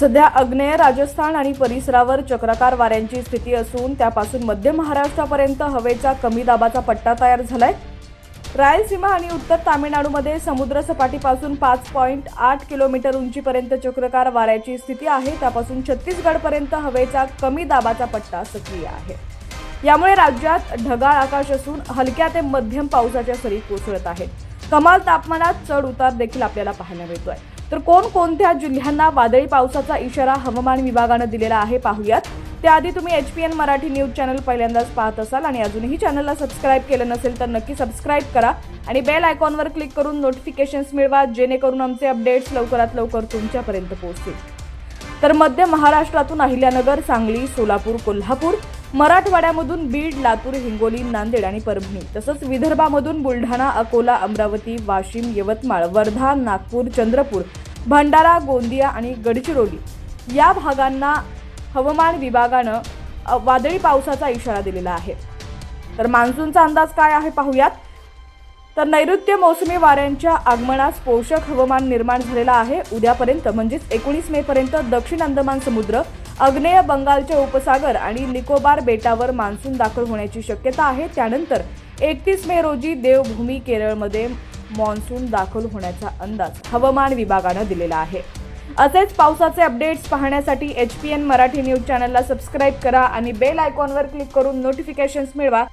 सध्या आग्नेय राजस्थान आणि परिसरावर चक्राकार वाऱ्यांची स्थिती असून त्यापासून मध्य महाराष्ट्रापर्यंत हवेचा कमी दाबाचा पट्टा तयार झालाय. रायलसीमा आणि उत्तर तामिळनाडूमध्ये समुद्र सपाटीपासून पाच पॉईंट आठ किलोमीटर उंचीपर्यंत चक्रकार वाऱ्याची स्थिती आहे. त्यापासून छत्तीसगडपर्यंत हवेचा कमी दाबाचा पट्टा सक्रिय आहे. यामुळे राज्यात ढगाळ आकाश असून हलक्या ते मध्यम पावसाच्या सरी कोसळत आहेत. कमाल तापमानात चढ उतार देखील आपल्याला पाहायला मिळतोय. तर कोणकोणत्या जिल्ह्यांना वादळी पावसाचा इशारा हवामान विभागानं दिलेला आहे पाहूयात. त्याआधी तुम्ही H P N Marathi news channel पहिल्यांदाच पाहत असाल आणि अजूनही चॅनलला सबस्क्राईब केलं नसेल तर नक्की सबस्क्राईब करा आणि बेल आयकॉनवर क्लिक करून नोटिफिकेशन्स मिळवा जेणेकरून आमचे अपडेट्स लवकरात लवकर तुमच्यापर्यंत पोहोचतील. तर मध्य महाराष्ट्रातून अहिल्यानगर सांगली सोलापूर कोल्हापूर मराठवाड्यामधून बीड लातूर हिंगोली नांदेड आणि परभणी तसंच विदर्भामधून बुलढाणा अकोला अमरावती वाशिम यवतमाळ वर्धा नागपूर चंद्रपूर भंडारा गोंदिया आणि गडचिरोली या भागांना हवामान विभागानं वादळी पावसाचा इशारा दिलेला आहे. तर मान्सूनचा अंदाज काय आहे पाहूयात. तर नैऋत्य मोसमी वाऱ्यांच्या आगमनास पोषक हवामान निर्माण झालेलं आहे. उद्यापर्यंत म्हणजेच एकोणीस मेपर्यंत दक्षिण अंदमान समुद्र आग्नेय बंगालच्या उपसागर आणि निकोबार बेटावर मान्सून दाखल होण्याची शक्यता आहे. त्यानंतर एकतीस मे रोजी देवभूमी केरळमध्ये मान्सून दाखल होण्याचा अंदाज हवामान विभागानं दिलेला आहे. असेच पावसाचे अपडेट्स पाहण्यासाठी H P N Marathi news चॅनलला सबस्क्राईब करा आणि बेल आयकॉनवर क्लिक करून नोटिफिकेशन्स मिळवा.